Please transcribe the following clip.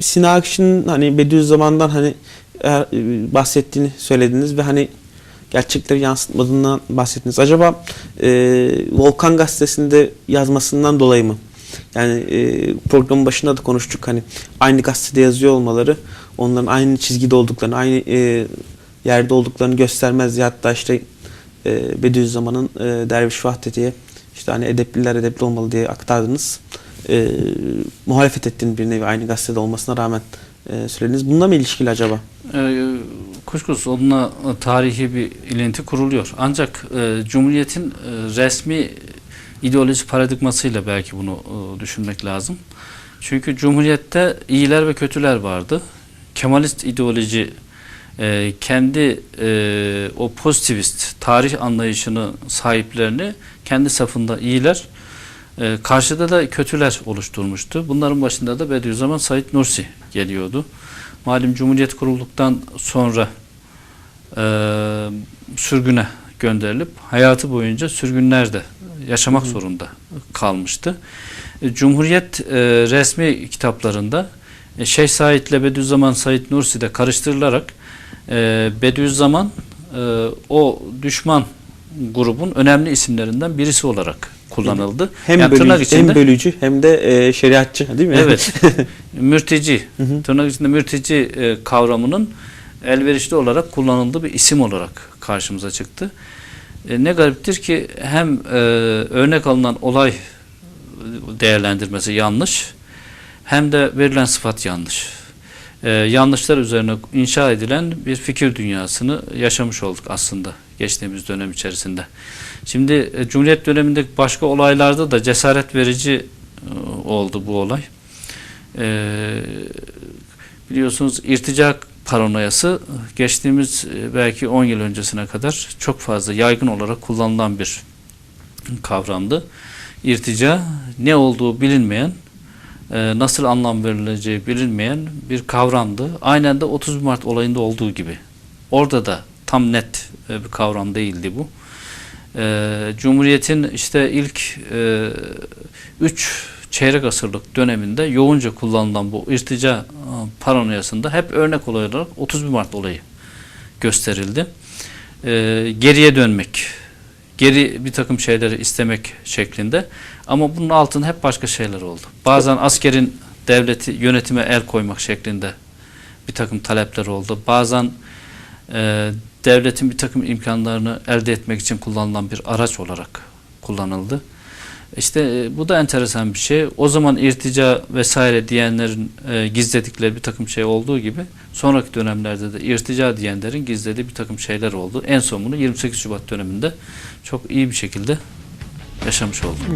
Sinan Akış'ın hani Bediüzzaman'dan hani e, bahsettiğini söylediniz ve hani gerçekleri yansıtmadığından bahsettiniz. Acaba e, Volkan Gazetesi'nde yazmasından dolayı mı? Yani e, programın başında da konuştuk hani aynı gazetede yazıyor olmaları onların aynı çizgide olduklarını, aynı e, yerde olduklarını göstermez ya hatta işte e, Bediüzzaman'ın e, Derviş Vahdeti'ye işte hani edepliler edepli olmalı diye aktardınız. E, muhalefet ettiğin bir nevi aynı gazetede olmasına rağmen e, söylediniz. Bununla mı ilişkili acaba? Ee, kuşkusuz onunla tarihi bir ilinti kuruluyor. Ancak e, Cumhuriyet'in e, resmi ideoloji paradigmasıyla belki bunu e, düşünmek lazım. Çünkü Cumhuriyet'te iyiler ve kötüler vardı. Kemalist ideoloji e, kendi e, o pozitivist tarih anlayışını sahiplerini kendi safında iyiler, e, karşıda da kötüler oluşturmuştu. Bunların başında da Bediüzzaman Said Nursi geliyordu. Malum Cumhuriyet kurulduktan sonra e, sürgüne gönderilip hayatı boyunca sürgünlerde yaşamak zorunda kalmıştı. E, Cumhuriyet e, resmi kitaplarında e, Şeyh Said ile Bediüzzaman Said Nursi de karıştırılarak e, Bediüzzaman e, o düşman grubun önemli isimlerinden birisi olarak kullanıldı. Hem, Yani bölücü, tırnak içinde- hem bölücü hem de e, şeriatçı değil mi? Evet. mürteci, tırnak içinde mürteci e, kavramının elverişli olarak kullanıldığı bir isim olarak karşımıza çıktı. E, ne gariptir ki hem e, örnek alınan olay değerlendirmesi yanlış hem de verilen sıfat yanlış. E, yanlışlar üzerine inşa edilen bir fikir dünyasını yaşamış olduk aslında geçtiğimiz dönem içerisinde. Şimdi e, Cumhuriyet dönemindeki başka olaylarda da cesaret verici e, oldu bu olay. E, biliyorsunuz irtica paranoyası geçtiğimiz e, belki 10 yıl öncesine kadar çok fazla yaygın olarak kullanılan bir kavramdı. İrtica ne olduğu bilinmeyen, e, nasıl anlam verileceği bilinmeyen bir kavramdı. Aynen de 30 Mart olayında olduğu gibi. Orada da tam net e, bir kavram değildi bu. E, Cumhuriyet'in işte ilk 3 çeyrek asırlık döneminde yoğunca kullanılan bu irtica paranoyasında hep örnek olarak 31 Mart olayı gösterildi. Geriye dönmek, geri bir takım şeyleri istemek şeklinde ama bunun altında hep başka şeyler oldu. Bazen askerin devleti yönetime el koymak şeklinde bir takım talepler oldu. Bazen e, devletin bir takım imkanlarını elde etmek için kullanılan bir araç olarak kullanıldı. İşte e, bu da enteresan bir şey. O zaman irtica vesaire diyenlerin e, gizledikleri bir takım şey olduğu gibi sonraki dönemlerde de irtica diyenlerin gizlediği bir takım şeyler oldu. En son bunu 28 Şubat döneminde çok iyi bir şekilde yaşamış olduk.